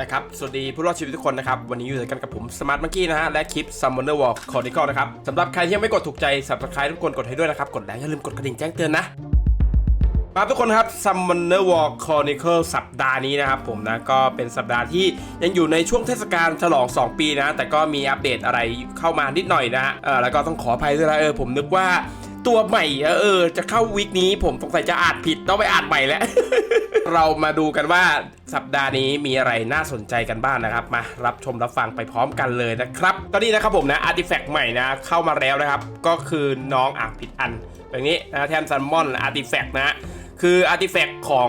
นะครับ สวัสดีผู้รอดชีวิตทุกคนนะครับ วันนี้อยู่ด้วยกันกับผมสมาร์ทมังกี้นะฮะ และคลิป Summoner Walk Chronicle นะครับสำหรับใครที่ยังไม่กดถูกใจ subscribe ทุกคนกดให้ด้วยนะครับ กดแล้วอย่าลืมกดกระดิ่งแจ้งเตือนนะครับทุกคนครับ Summoner War Chronicle สัปดาห์นี้นะครับผมนะก็เป็นสัปดาห์ที่ยังอยู่ในช่วงเทศกาลฉลอง 2 ปีนะ แต่ก็มีอัปเดตอะไรเข้ามานิดหน่อยนะฮะเออแล้วก็ต้องขออภัยด้วยนะเออผมนึกว่า ตัวใหม่เออจะเข้าวิกนี้ผมสงสัยจะอ่านผิดต้องไปอ่านใหม่แล้ว เรามาดูกันว่าสัปดาห์นี้มีอะไรน่าสนใจกันบ้างนะครับ มารับชมรับฟังไปพร้อมกันเลยนะครับก็นี่นะครับผมนะอาร์ติแฟกต์ใหม่นะเข้ามาแล้วนะครับ ก็คือน้องอ่านผิดอันแบบนี้นะแทนซันมอนอาร์ติแฟกต์นะคืออาร์ติแฟกต์ของ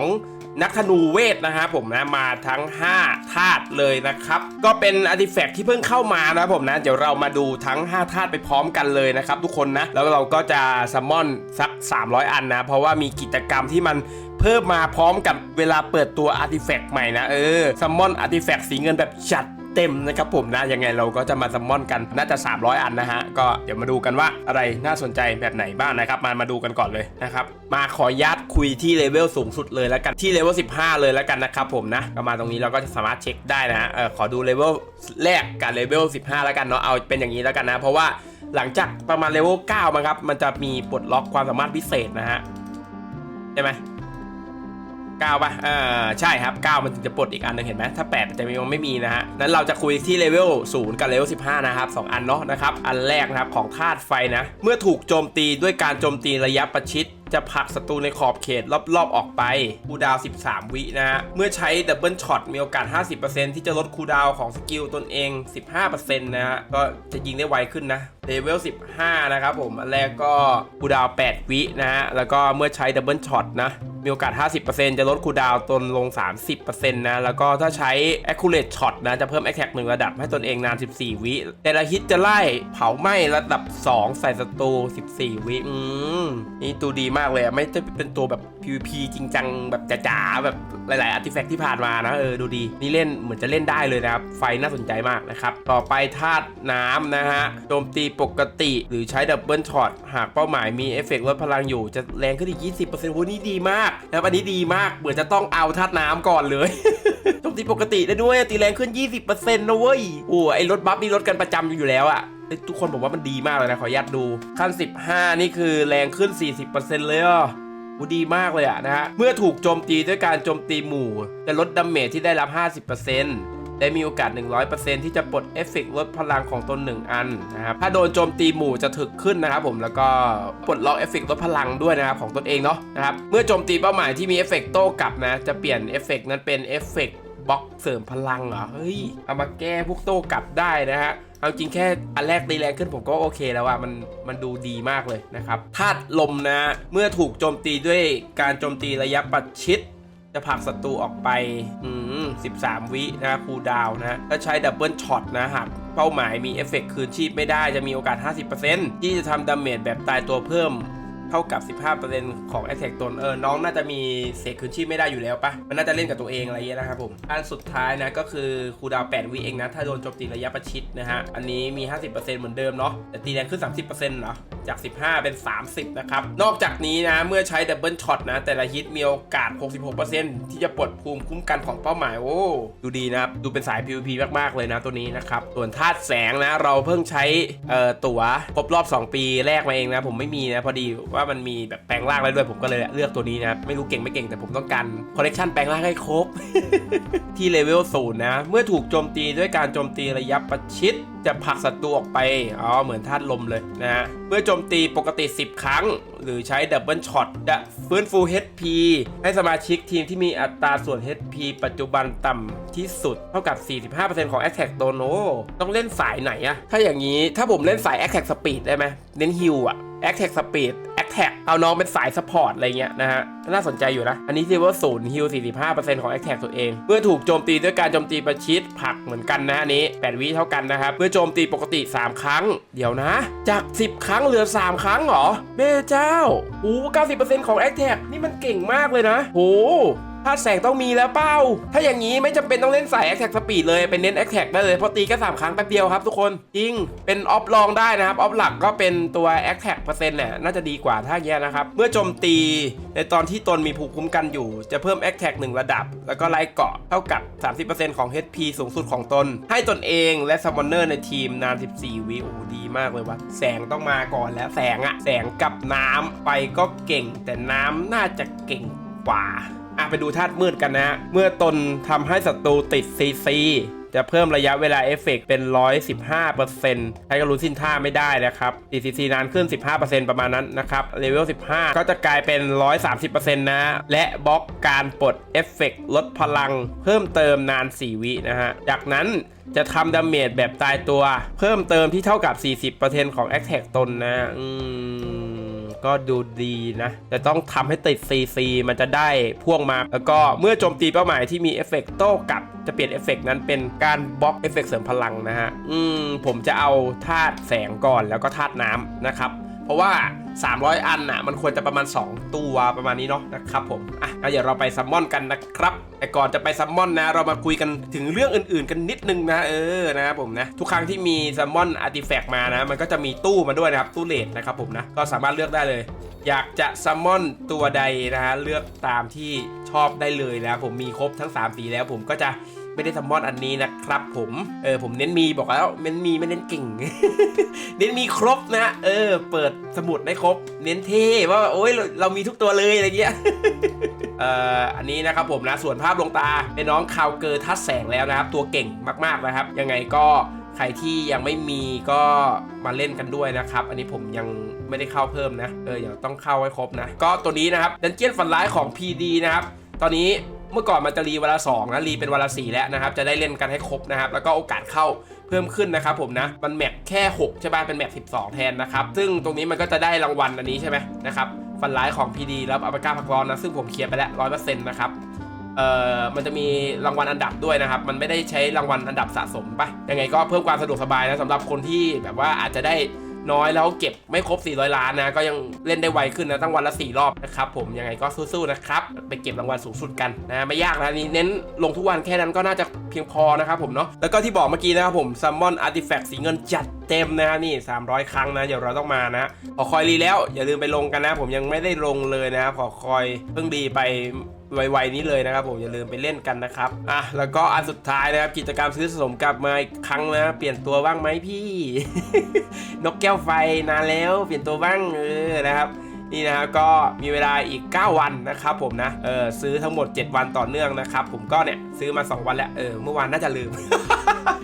นักธนูเวทนะครับผมนะมาทั้ง 5 ธาตุเลยนะครับ ก็เป็นอาร์ติแฟกต์ที่เพิ่งเข้ามานะครับผมนะเดี๋ยวเรามาดูทั้ง 5 ธาตุไปพร้อมกันเลยนะครับทุกคนนะแล้วเราก็จะซัมมอนสัก 300 อันนะ เพราะว่ามีกิจกรรมที่มันเพิ่มมาพร้อมกับเวลาเปิดตัวอาร์ติแฟกต์ใหม่นะเออซัมมอนอาร์ติแฟกต์สีเงินแบบจัด เต็มนะครับผมนะยังไงเราก็จะมาซัมมอนกันน่าจะ 300 อันนะฮะก็เดี๋ยวมาดูกันว่าอะไรน่าสนใจแบบไหนบ้างนะครับ มามาดูกันก่อนเลยนะครับมาขอยัดคุยที่เลเวลสูงสุดเลยแล้วกันที่เลเวล15 เลยแล้วกันนะครับผมนะก็มาตรงนี้เราก็จะสามารถเช็คได้นะเออขอดูเลเวลแรกกับเลเวล15 แล้วกันเนาะเอาเป็นอย่างนี้แล้วกันนะ เพราะว่าหลังจากประมาณเลเวล9มั้งครับมันจะมีปลดล็อกความสามารถพิเศษนะฮะใช่ไหม 9ป่ะอ่าใช่ครับ9มันถึงจะปลดอีกอันหนึงเห็นไหมถ้า8มันจะยังไม่มีนะฮะนั้นเราจะคุยที่เลเวล0กับเลเวล15นะครับ2อันเนาะนะครับอันแรกนะครับของธาตุไฟนะ เมื่อถูกโจมตีด้วยการโจมตีระยะประชิดจะผลักศัตรูในขอบเขตรอบๆออกไปคูดาว 13 วินะฮะ เมื่อใช้ดับเบิลช็อตมีโอกาส 50%ที่จะลดคูดาวของสกิลตนเอง 15%นะฮะ ก็จะยิงได้ไวขึ้นนะเลเวล 15 นะครับผม อันแรกก็คูดาว 8 วินะฮะ แล้วก็เมื่อใช้ดับเบิลช็อตนะ มีโอกาส 50%จะลดคูดาวตนลง 30%นะ แล้วก็ถ้าใช้ accurate shot นะ จะเพิ่ม attack หนึ่งระดับให้ตนเองนาน 14 วิ แต่ละฮิตจะไล่เผาไหม้ระดับ 2 ใส่ศัตรู 14 วิ อืม นี่ตัวดีมากเลยไม่ได้เป็นตัวแบบ PVP จริงจังแบบจ๋าๆ แบบหลายๆ artifact ที่ผ่านมานะ เออ ดูดี นี่เล่นเหมือนจะเล่นได้เลยนะครับ ไฟน่าสนใจมากนะครับ ต่อไปธาตุน้ำนะฮะ โจมตีปกติ หรือใช้ดับเบิลช็อตหากเป้าหมายมีเอฟเฟกต์ลดพลังอยู่จะแรงขึ้นอีก 20%โหนี่ดีมากนะอันนี้ดีมาก เหมือนจะต้องเอาธาตุน้ำก่อนเลยโจมตีปกติได้ด้วยตีแรงขึ้น 20%นะเว้ยโอ้ไอรถบัฟนี่ลดกันประจำอยู่แล้วอะทุกคนบอกว่ามันดีมากเลยนะขออนุญาตดูขั้น 15 นี่คือแรงขึ้น 40%เลยอะโอ้ดีมากเลยอะนะฮะ เมื่อถูกโจมตีด้วยการโจมตีหมู่ จะลดดาเมจที่ได้รับ 50% และมีโอกาส 100%ที่จะปลดเอฟเฟกต์ลดพลังของตน 1 อันนะครับถ้าโดนโจมตีหมู่จะถึกขึ้นนะครับผมแล้วก็ปลดล็อกเอฟเฟกต์ลดพลังด้วยนะครับของตนเองเนาะนะครับเมื่อโจมตีเป้าหมายที่มีเอฟเฟกต์โต้กลับนะจะเปลี่ยนเอฟเฟกต์นั้นเป็นเอฟเฟกต์บล็อกเสริมพลังเหรอเฮ้ยเอามาแก้พวกโต้กลับได้นะฮะเอาจริงแค่อันแรกตีแรงขึ้นผมก็โอเคแล้วอะมันมันดูดีมากเลยนะครับธาตุลมนะ เมื่อถูกโจมตีด้วยการโจมตีระยะประชิด จะผลักศัตรูออกไป อืม13 วินะคูลดาวน์นะถ้าใช้ดับเบิลช็อตนะหากเป้าหมายมีเอฟเฟกต์คืนชีพไม่ได้จะมีโอกาส 50%ที่จะทำดาเมจแบบตายตัวเพิ่ม เท่ากับ 15%ของ Attack ตนเออน้องน่าจะมีเสกคืนชีพไม่ได้อยู่แล้วปะมันน่าจะเล่นกับตัวเองอะไรเงี้ยนะครับผมอันสุดท้ายนะก็คือคูดาว8วิเองนะ ถ้าโดนโจมตีระยะประชิดนะฮะอันนี้มี 50%เหมือนเดิมเนาะแต่ตีแรงขึ้น 30%เหรอจาก 15 เป็น 30 นะครับ นอกจากนี้นะ เมื่อใช้ดับเบิลช็อตนะ แต่ละฮิตมีโอกาส 66%ที่จะปลดภูมิคุ้มกันของเป้าหมาย โอ้ ดูดีนะครับ ดูเป็นสาย PVP มาก ๆ เลยนะตัวนี้นะครับ ส่วนธาตุแสงนะ เราเพิ่งใช้เอ่อตั๋วครบรอบ 2 ปีแรกมาเองนะ ผมไม่มีนะ พอดีว่ามันมีแบบแปลงร่างแล้วด้วยผมก็เลยเลือกตัวนี้นะไม่รู้เก่งไม่เก่งแต่ผมต้องการคอลเลกชันแปลงร่างให้ครบ ที่เลเวลศูนย์นะเมื่อถูกโจมตีด้วยการโจมตีระยะประชิดจะผลักศัตรูออกไป อ๋อ เหมือนธาตุลมเลยนะฮะ เมื่อโจมตีปกติ 10 ครั้ง หรือใช้ดับเบิลช็อตจะฟื้นฟู HP ให้สมาชิกทีมที่มีอัตราส่วน HP ปัจจุบันต่ำที่สุด เท่ากับ 45%ของ Attack โดโนต้องเล่นสายไหนอะถ้าอย่างนี้ถ้าผมเล่นสาย Attack Speed ได้ไหมเน้นฮิลอะ Attack Speed แท็กเอาน้องเป็นสายสปอร์ตอะไรเงี้ยนะฮะน่าสนใจอยู่นะ อันนี้ที่ว่าศูนย์ฮิล45%ของแอคแท็กตัวเอง เมื่อถูกโจมตีด้วยการโจมตีประชิดผักเหมือนกันนะอันนี้ 8 วิเท่ากันนะครับ เมื่อโจมตีปกติ 3 ครั้ง เดี๋ยวนะ จาก 10 ครั้งเหลือ 3 ครั้งเหรอแม่เจ้าโอ้90%ของแอคแท็กนี่มันเก่งมากเลยนะโอ้ ธาตุแสงต้องมีแล้วเป้า ถ้าอย่างนี้ไม่จำเป็นต้องเล่นสายแอคแท็กสปีดเลย เป็นเน้นแอคแท็กได้เลย เพราะตีแค่สามครั้งแป๊บเดียวครับทุกคนจริงเป็นออฟลองได้นะครับ ออฟหลักก็เป็นตัวแอคแท็กเปอร์เซ็นต์เนี่ยน่าจะดีกว่าถ้าอย่างเงี้ยนะครับ เมื่อโจมตีในตอนที่ตนมีภูมิคุ้มกันอยู่ จะเพิ่มแอคแท็กหนึ่งระดับ แล้วก็ไล่เกาะเท่ากับ 30%ของ HP สูงสุดของตน ให้ตนเองและซัมมอนเนอร์ในทีมนาน 14 วิโอ้โหดีมากเลยว่ะแสงต้องมาก่อนแล้วแสงอะแสงกับน้ำไปก็เก่ง แต่น้ำน่าจะเก่งกว่า อะไปดูธาตุมืดกันนะฮะเมื่อตนทำให้ศัตรูติดซีซีจะเพิ่มระยะเวลาเอฟเฟกต์เป็น 115%ใช้กระลุนสิ้นท่าไม่ได้นะครับติดซีซีนานขึ้น 15%ประมาณนั้นนะครับ เลเวล 15 ก็จะกลายเป็น 130%นะ และบล็อกการปลดเอฟเฟกต์ลดพลัง เพิ่มเติมนาน 4 วินะฮะ จากนั้นจะทำดาเมจแบบตายตัว เพิ่มเติมที่เท่ากับ 40%ของแอคแท็กตนนะ อืม ก็ดูดีนะ แต่ต้องทำให้ติด CC มันจะได้พ่วงมา แล้วก็เมื่อโจมตีเป้าหมายที่มีเอฟเฟกต์โต้กลับจะเปลี่ยนเอฟเฟกต์นั้นเป็นการบล็อกเอฟเฟกต์เสริมพลังนะฮะ อืม ผมจะเอาธาตุแสงก่อนแล้วก็ธาตุน้ำนะครับเพราะว่า 300 อันน่ะ มันควรจะประมาณ 2 ตัวประมาณนี้เนาะนะครับผม อะเดี๋ยวเราไปซัมมอนกันนะครับ แต่ก่อนจะไปซัมมอนนะ เรามาคุยกันถึงเรื่องอื่นๆ กันนิดนึงนะเออนะครับผมนะทุกครั้งที่มีซัมมอนอาร์ติแฟกต์มานะ มันก็จะมีตู้มาด้วยนะครับตู้เลดนะครับผมนะก็สามารถเลือกได้เลย อยากจะซัมมอนตัวใดนะฮะเลือกตามที่ชอบได้เลยนะผมมีครบทั้ง 3 สีแล้วผมก็จะไม่ได้ซัมมอนอันนี้นะครับผมเออผมเน้นมีบอกแล้วเน้นมีไม่เน้นเก่ง เน้นมีครบนะเออ เปิดสมุดได้ครบ เน้นเท่ว่าโอ้ยเราเรามีทุกตัวเลยอะไรเงี้ยเอ่ออันนี้นะครับผมนะส่วนภาพลวงตา เป็นน้องคาวเกอร์ทัดแสงแล้วนะครับ ตัวเก่งมากๆนะครับ ยังไงก็ใครที่ยังไม่มีก็มาเล่นกันด้วยนะครับ อันนี้ผมยังไม่ได้เข้าเพิ่มนะ เออเดี๋ยวต้องเข้าให้ครบนะ ก็ตัวนี้นะครับดันเจียนฟันร้ายของ PD นะครับ ตอนนี้เมื่อก่อนมันจะรีวันละ2นะรีเป็นวันละ4แล้วนะครับ จะได้เล่นกันให้ครบนะครับ แล้วก็โอกาสเข้าเพิ่มขึ้นนะครับผมนะ มันแมปแค่ 6 ใช่ป่ะเป็นแมป12 แทนนะครับ ซึ่งตรงนี้มันก็จะได้รางวัลอันนี้ใช่ไหมนะครับฟันร้ายของ PD แล้วอัปกาพักร้อนนะ ซึ่งผมเคลียร์ไปแล้ว100%นะครับ เอ่อมันจะมีรางวัลอันดับด้วยนะครับ มันไม่ได้ใช้รางวัลอันดับสะสมปะยังไงก็เพิ่มความสะดวกสบายนะสำหรับคนที่แบบว่าอาจจะได้น้อยแล้วเก็บไม่ครบ 400 ล้านนะก็ยังเล่นได้ไวขึ้นนะตั้งวันละ 4 รอบนะครับผมยังไงก็สู้ๆนะครับไปเก็บรางวัลสูงสุดกันนะไม่ยากนะนี่เน้นลงทุกวันแค่นั้นก็น่าจะเพียงพอนะครับผมเนาะแล้วก็ที่บอกเมื่อกี้นะครับผมซัมมอนอาร์ติแฟกต์สีเงินจัดเต็มนะฮะนี่ 300 ครั้งนะ เดี๋ยวเราต้องมานะขอคอยรีแล้ว อย่าลืมไปลงกันนะ ผมยังไม่ได้ลงเลยนะครับขอคอยเพิ่งดีไปไวๆนี้เลยนะครับผมอย่าลืมไปเล่นกันนะครับอะแล้วก็อันสุดท้ายนะครับกิจกรรมซื้อสะสมกลับมาอีกครั้งนะเปลี่ยนตัวบ้างไหมพี่ นกแก้วไฟนานแล้ว เปลี่ยนตัวบ้างเออนะครับ นี่นะครับก็มีเวลาอีก 9 วันนะครับผมนะเออซื้อทั้งหมด 7 วันต่อเนื่องนะครับผมก็เนี่ยซื้อมา 2 วันแล้วเออเมื่อวานน่าจะลืม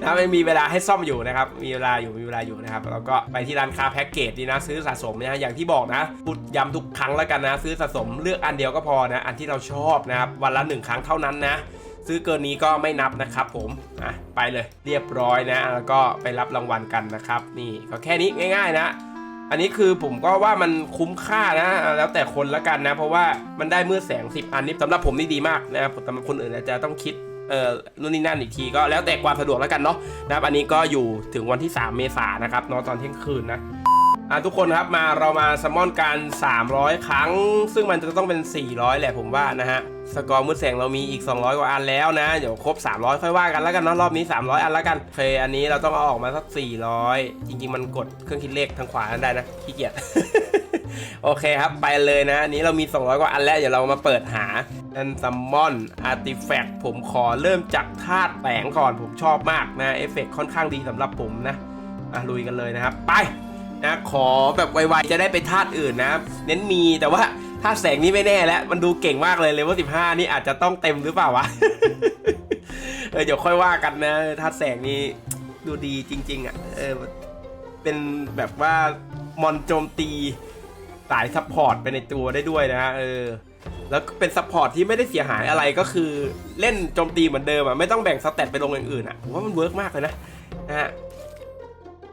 นะไม่มีเวลาให้ซ่อมอยู่นะครับ มีเวลาอยู่มีเวลาอยู่นะครับแล้วก็ไปที่ร้านค้าแพ็กเกจดีนะ ซื้อสะสมนะอย่างที่บอกนะพูดย้ำทุกครั้งแล้วกันนะ ซื้อสะสมเลือกอันเดียวก็พอนะ อันที่เราชอบนะครับวันละหนึ่งครั้งเท่านั้นนะซื้อเกินนี้ก็ไม่นับนะครับผมอะไปเลยเรียบร้อยนะ แล้วก็ไปรับรางวัลกันนะครับ นี่ก็แค่นี้ง่าย ๆ นะ อันนี้คือผมก็ว่ามันคุ้มค่านะ แล้วแต่คนละกันนะ เพราะว่ามันได้เมื่อแสง 10 อันนี้สำหรับผมนี่ดีมากนะครับสำหรับคนอื่นอาจจะต้องคิดเอ่อนู่นนี่นั่นอีกทีก็แล้วแต่ความสะดวกแล้วกันเนาะนะครับอันนี้ก็อยู่ถึงวันที่ 3 เมษายนนะครับเนอะตอนเที่ยงคืนนะ อะทุกคนครับมาเรามาซัมอนกัน 300 ครั้ง ซึ่งมันจะต้องเป็น 400 แหละผมว่านะฮะ สกอร์มืดแสงเรามีอีก 200 กว่าอันแล้วนะ เดี๋ยวครบ 300 ค่อยว่ากันแล้วกันเนาะรอบนี้ 300 อันแล้วกันโอเคอันนี้เราต้องเอาออกมาสัก 400 จริง ๆ มันกดเครื่องคิดเลขทางขวานั่นได้นะขี้เกียจโอเคครับไปเลยนะ อันนี้เรามี 200 กว่าอันแล้ว เดี๋ยวเรามาเปิดหานันซัมมอนอาร์ติแฟกต์ผมขอเริ่มจากธาตุแสงก่อนผมชอบมากนะเอฟเฟกค่อนข้างดีสำหรับผมนะอะลุยกันเลยนะครับ ไป นะขอแบบไวๆจะได้ไปธาตุอื่นนะ เน้นมีแต่ว่าธาตุแสงนี่ไม่แน่แล้ว มันดูเก่งมากเลยเลเวล15นี่อาจจะต้องเต็มหรือเปล่าวะเออเดี๋ยวค่อยว่ากันนะธาตุแสงนี่ดูดีจริง ๆ อะ เออ เป็นแบบว่ามอนโจมตีสายซัพพอร์ตไปในตัวได้ด้วยนะฮะเออแล้วก็เป็นซัพพอร์ตที่ไม่ได้เสียหายอะไรก็คือเล่นโจมตีเหมือนเดิมอะไม่ต้องแบ่งสเตตไปลงอย่างอื่นอะผมว่ามันเวิร์กมากเลยนะนะฮะ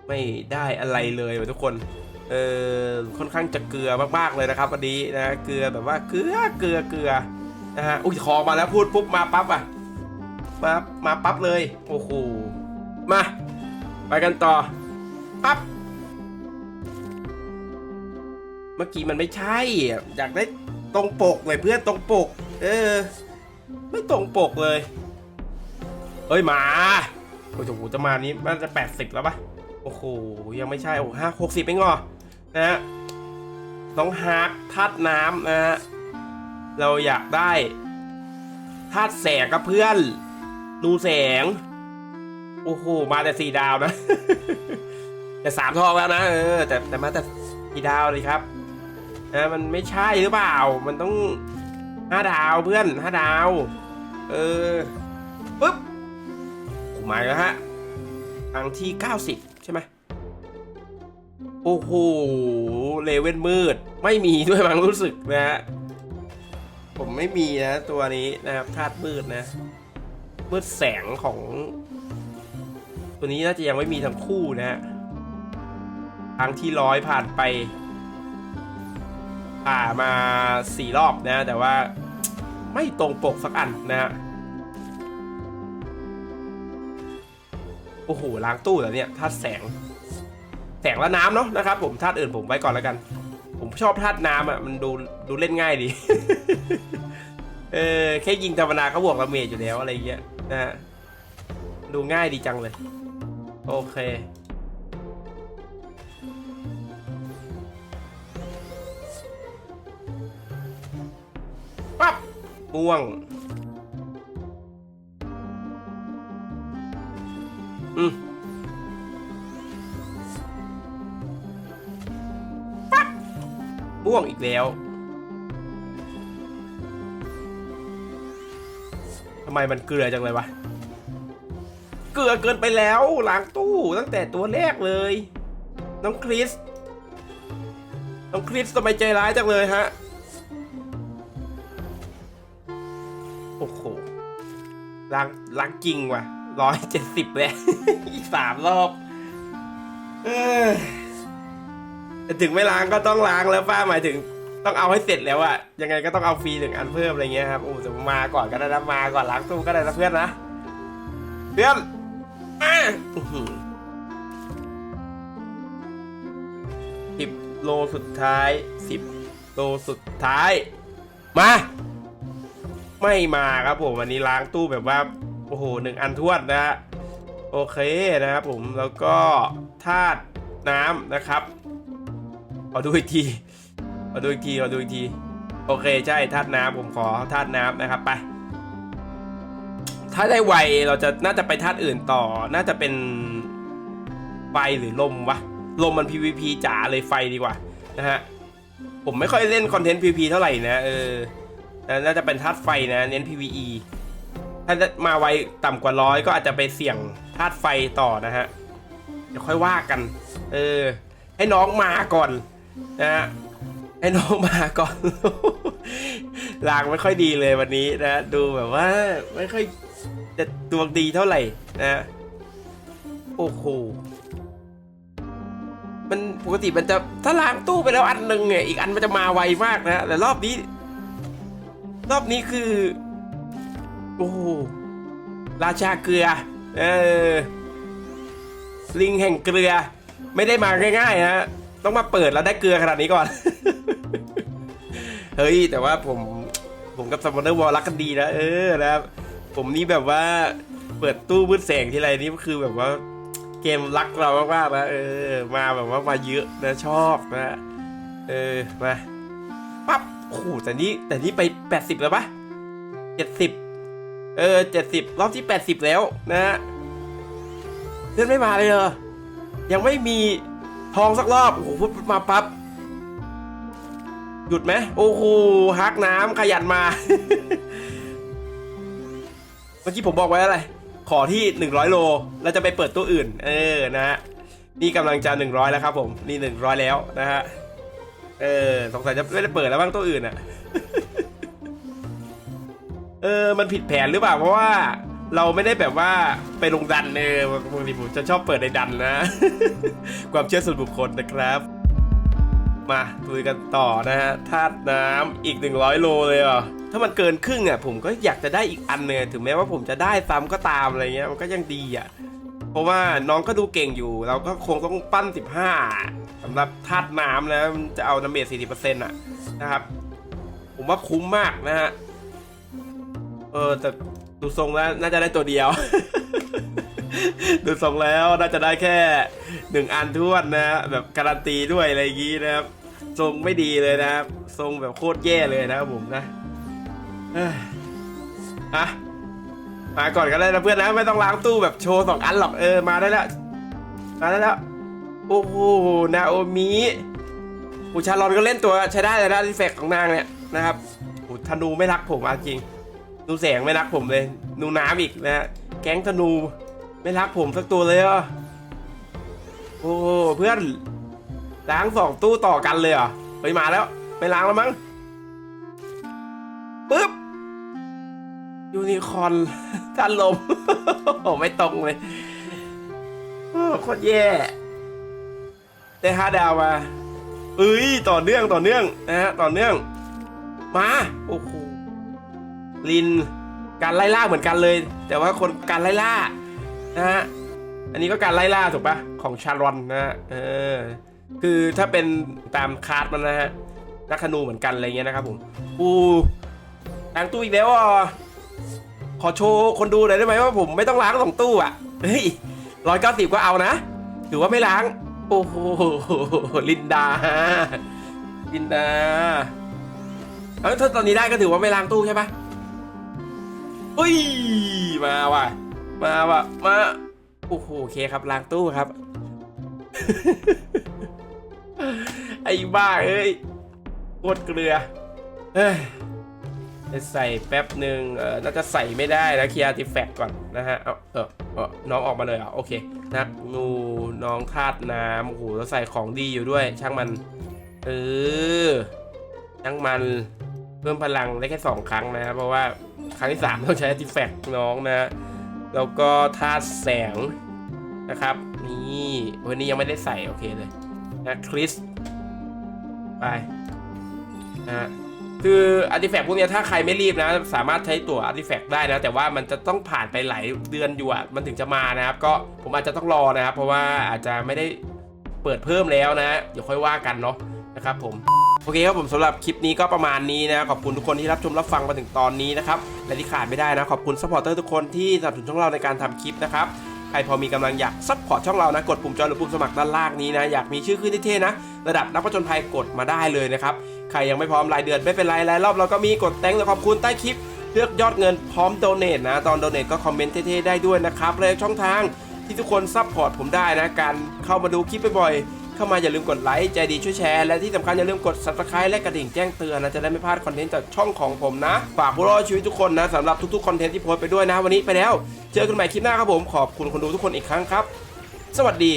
ไม่ได้อะไรเลยวะทุกคน เออค่อนข้างจะเกลือมากๆเลยนะครับวันนี้นะเกลือแบบว่าเกลือเกลือเกลือนะฮะอุ้ยคอมาแล้วพูดปุ๊บมาปั๊บอะมามาปั๊บเลยโอ้โหมาไปกันต่อปั๊บเมื่อกี้มันไม่ใช่อะอยากได้ตรงปกเลยเพื่อนตรงปก เออ ไม่ตรงปกเลยเฮ้ยมาโอ้โหจะมานี้น่าจะแปดสิบแล้วปะ โอ้โห ยังไม่ใช่ โอ้ห้าหกสิบเองเหรอนะฮะน้องฮาร์กธาตุน้ำนะฮะ เราอยากได้ธาตุแสงกับเพื่อน ดูแสง โอ้โห มาแต่สี่ดาวนะ แต่สามทองแล้วนะ เออ แต่แต่มาแต่สี่ดาวเลยครับนะมันไม่ใช่หรือเปล่า มันต้องห้าดาวเพื่อนห้าดาว เออปึ๊บมมาแล้วฮะครั้งที่ 90ใช่ไหมโอ้โห เลเว่นมืด ไม่มีด้วยมั้งรู้สึกนะฮะ ผมไม่มีนะ ตัวนี้นะครับธาตุมืดนะ มืดแสงของ ตัวนี้น่าจะยังไม่มีทั้งคู่นะฮะครั้งที่ร้อยผ่านไป ผ่ามาสี่รอบนะ แต่ว่าไม่ตรงปกสักอันนะฮะ โอ้โหล้างตู้แล้วเนี่ยธาตุแสง แสงและน้ำเนาะนะครับ ผมธาตุอื่นผมไว้ก่อนแล้วกัน ผมชอบธาตุน้ำอะมันดูดูเล่นง่ายดี เออแค่ยิงธรรมดาก็บวกระเมจอยู่แล้วอะไรเงี้ยนะฮะดูง่ายดีจังเลย โอเคปั๊บม่วง อืมบ่วงอีกแล้ว ทำไมมันเกลือจังเลยวะ เกลือเกินไปแล้วล้างตู้ตั้งแต่ตัวแรกเลย น้องคริส น้องคริสทำไมใจร้ายจังเลยฮะ โอ้โหล้างล้างจริงว่ะ ร้อยเจ็ดสิบเลยอีกสามรอบเออถึงไม่ล้างก็ต้องล้างแล้วป้าหมายถึงต้องเอาให้เสร็จแล้วอะยังไงก็ต้องเอาฟรีหนึ่งอันเพิ่มอะไรเงี้ยครับโอ้จะมาก่อนก็ได้นะมาก่อนล้างตู้ก็ได้นะเพื่อนนะเพื่อนสิบโลสุดท้ายสิบโลสุดท้าย มา ไม่มาครับผมวันนี้ล้างตู้แบบว่า โอ้โหหนึ่งอันทวดนะฮะโอเคนะครับผมแล้วก็ธาตุน้ำนะครับขอดูอีกทีขอดูอีกทีขอดูอีกที โอเคใช่ธาตุน้ำผมขอธาตุน้ำนะครับไป ถ้าได้ไวเราจะน่าจะไปธาตุอื่นต่อ น่าจะเป็นไฟหรือลมวะลมมัน PVP จ๋าเลยไฟดีกว่านะฮะผมไม่ค่อยเล่นคอนเทนต์ PVP เท่าไหร่นะเออน่าจะเป็นธาตุไฟนะเน้น PVE ถ้ามาไวต่ำกว่าร้อยก็อาจจะไปเสี่ยงธาตุไฟต่อนะฮะเดี๋ยวค่อยว่ากัน เออ ให้น้องมาก่อนนะฮะให้น้องมาก่อน ลางไม่ค่อยดีเลยวันนี้นะดูแบบว่าไม่ค่อยจะดวงดีเท่าไหร่นะโอ้โหมันปกติมันจะถ้าล้างตู้ไปแล้วอันหนึ่งเนี่ยอีกอันมันจะมาไวมากนะแต่รอบนี้ รอบนี้คือ โอ้ราชาเกลือ เออลิงแห่งเกลือ ไม่ได้มาง่ายๆฮะ ต้องมาเปิดแล้วได้เกลือขนาดนี้ก่อน เฮ้ย แต่ว่าผมผมกับซัมมอนเนอร์วอลรักกันดีนะ เออนะครับ ผมนี่แบบว่าเปิดตู้มืดแสงทีไรนี่ก็คือแบบว่าเกมรักเรามากๆนะ เออ มาแบบว่ามาเยอะนะชอบนะ เออ มาปั๊บโอ้โหแต่นี้แต่นี้ไป 80 แล้วปะ70 เออ70รอบที่80แล้วนะฮะเลื่อนไม่มาเลยเหรอยังไม่มีทองสักรอบโอ้โหพุดมาปั๊บหยุดไหมโอ้โหฮักน้ำขยันมา เมื่อกี้ผมบอกไว้อะไร ขอที่ 100 โลแล้วจะไปเปิดตัวอื่น เออนะฮะนี่กำลังจะ 100 แล้วครับผม นี่ 100 แล้วนะฮะเออสงสัยจะไม่ได้เปิดแล้วบ้างตัวอื่นอะ ออมันผิดแผนหรือเปล่าเพราะว่าเราไม่ได้แบบว่าไปลงดันเออบางทีผมจะชอบเปิดในดันนะ ความเชื่อส่วนบุคคลนะครับ มาลุยกันต่อนะฮะธาตุน้ำอีก 100 โลเลยอะถ้ามันเกินครึ่งอะผมก็อยากจะได้อีกอันเนี่ยถึงแม้ว่าผมจะได้ซ้ำก็ตามอะไรเงี้ยมันก็ยังดีอะเพราะว่าน้องก็ดูเก่งอยู่ เราก็คงต้องปั้น 15สำหรับธาตุน้ำนะมันจะเอาดาเมจ40%อะนะครับ ผมว่าคุ้มมากนะฮะ อออแต่ดูทรงแล้วน่าจะได้ตัวเดียว ดูทรงแล้วน่าจะได้แค่หนึ่งอันทวนนะ แบบการันตีด้วยอะไรอย่างงี้นะครับ ทรงไม่ดีเลยนะครับ ทรงแบบโคตรแย่เลยนะครับผมนะอ้ยอะมาก่อนก็ได้นะเพื่อนนะไม่ต้องล้างตู้แบบโชว์สองอันหรอกเออมาได้แล้วมาได้แล้วโอ้โหนาโอมิอูชาลอนก็เล่นตัวใช้ได้เลยนะรีเฟกของนางเนี่ยนะครับอูธนูไม่รักผมจริง นูแสงไม่รักผมเลยนูน้ำอีกนะฮะแก๊งธนูไม่รักผมสักตัวเลยเหรอะโอ้เพื่อนล้างสองตู้ต่อกันเลยเหรอไปมาแล้วไม่ล้างแล้วมั้งปึ๊บยูนิคอนท่านลมโอ้ไม่ตรงเลยโอ้โคตรแย่ได้ห้าดาวมาเอ้ยต่อเนื่องต่อเนื่องนะฮะต่อเนื่อง มา โอ้โห ลินการไล่ล่าเหมือนกันเลย แต่ว่าคนการไล่ล่านะฮะอันนี้ก็การไล่ล่าถูกปะของชารอนนะฮะเออคือถ้าเป็นตามคาร์ดมันนะฮะนักธนูเหมือนกันอะไรเงี้ยนะครับผมอูล้างตู้อีกแล้วอะขอโชว์คนดูหน่อยได้ไหมว่าผมไม่ต้องล้างสองตู้อะเฮ้ยร้อยเก้าสิบก็เอานะถือว่าไม่ล้าง โอ้โหลินดาลินดาเอ้าถ้าตอนนี้ได้ก็ถือว่าไม่ล้างตู้ใช่ปะ อุ้ย มาว่ะ มาว่ะ มา โอ้โหโอเคครับล้างตู้ครับ ไอ้บ้าเอ้ยโคตรเกลือเฮ้ยจะใส่แป๊บหนึ่งเออน่าจะใส่ไม่ได้นะเคลียร์ติแฟกก่อนนะฮะ เอาเออเออน้องออกมาเลยอะโอเคนักงูน้องธาตุน้ำโอ้โหแล้วใส่ของดีอยู่ด้วย ช่างมัน เออ ช่างมัน เพิ่มพลังได้แค่สองครั้งนะ เพราะว่า ครั้งที่สามต้องใช้ติแฟกน้องนะ แล้วก็ธาตุแสงนะครับ นี่วันนี้ยังไม่ได้ใส่ โอเคเลยนะคริส ไปนะฮะคืออาร์ติแฟกต์พวกนี้ถ้าใครไม่รีบนะ สามารถใช้ตั๋วอาร์ติแฟกต์ได้นะ แต่ว่ามันจะต้องผ่านไปหลายเดือนอยู่อะมันถึงจะมานะครับ ก็ผมอาจจะต้องรอนะครับ เพราะว่าอาจจะไม่ได้เปิดเพิ่มแล้วนะ เดี๋ยวค่อยว่ากันเนาะนะครับผม โอเคครับผมสำหรับคลิปนี้ก็ประมาณนี้นะขอบคุณทุกคนที่รับชมรับฟังมาถึงตอนนี้นะครับและที่ขาดไม่ได้นะขอบคุณซัพพอร์เตอร์ทุกคนที่สนับสนุนช่องเราในการทำคลิปนะครับใครพอมีกำลังอยากซัพพอร์ตช่องเรานะกดปุ่มจอยหรือปุ่มสมัครด้านล่างนี้นะอยากมีชื่อขึ้นเท่ๆนะ ระดับนักผจญภัยกดมาได้เลยนะครับใครยังไม่พร้อมรายเดือนไม่เป็นไรรายรอบเราก็มีกดแตงและขอบคุณใต้คลิปเลือกยอดเงินพร้อมโดเนทนะ ตอนโดเนทก็คอมเมนต์เท่ๆได้ด้วยนะครับและช่องทางที่ทุกคนซัพพอร์ตผมได้นะการเข้ามาดูคลิปบ่อยๆ เข้ามาอย่าลืมกดไลค์ใจดีช่วยแชร์และที่สำคัญอย่าลืมกด subscribe และกระดิ่งแจ้งเตือนนะจะได้ไม่พลาดคอนเทนต์จากช่องของผมนะ ฝากผู้รอดชีวิตทุกคนนะสำหรับทุกๆคอนเทนต์ที่โพสต์ไปด้วยนะวันนี้ไปแล้ว เจอกันใหม่คลิปหน้าครับผมขอบคุณคนดูทุกคนอีกครั้งครับ สวัสดี